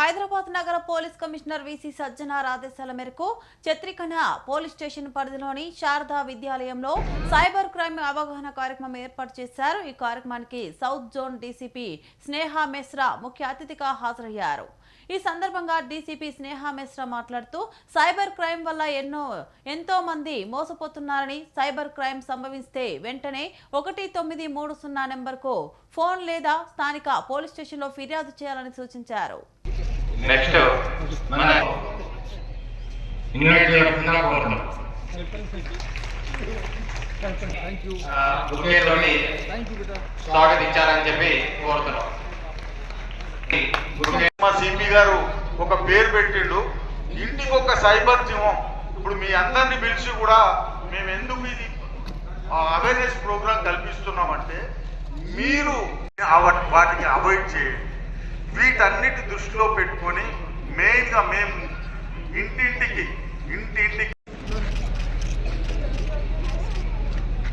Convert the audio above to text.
హైదరాబాద్ నగర police commissioner VC Sajjanar ఆదేశాల మేరకు చత్రికన పోలీస్ స్టేషన్ పరిధిలోని శారదా విద్యాలయంలో సైబర్ క్రైమ్ అవగాహన కార్యక్రమం ఏర్పాటు చేశారు. ఈ కార్యక్రమానికి south zone DCP Sneha Mehra ముఖ్య అతిథిగా హాజరయ్యారు. ఈ సందర్భంగా డీసీపీ స్నేహ మెస్రా మాట్లాడుతూ సైబర్ క్రైమ్ వల్ల ఎన్నో ఎంతో మంది మోసపోతున్నారని సైబర్ క్రైమ్ సంభవిస్తే వెంటనే ఒకటి తొమ్మిది మూడు సున్నా నెంబర్కు ఫోన్ లేదా స్థానిక పోలీస్ స్టేషన్లో ఫిర్యాదు చేయాలని సూచించారు. నెక్స్ట్ మన ఇన్వైట్ చేయాల్సిందిగా కోరుతున్నాం స్వాగతించాలని చెప్పి కోరుతున్నాం. మా సిపి గారు ఒక పేరు పెట్టిండు. ఇంటికి ఒక సైబర్ సింహం. ఇప్పుడు మీ అందరిని పిలిచి కూడా మేము ఎందుకు ఇది అవేర్నెస్ ప్రోగ్రామ్ కల్పిస్తున్నామంటే మీరు వాటికి అవాయిడ్ చేయండి. వీటన్నిటి దృష్టిలో పెట్టుకొని మెయిన్గా మేము ఇంటింటికి ఇంటింటికి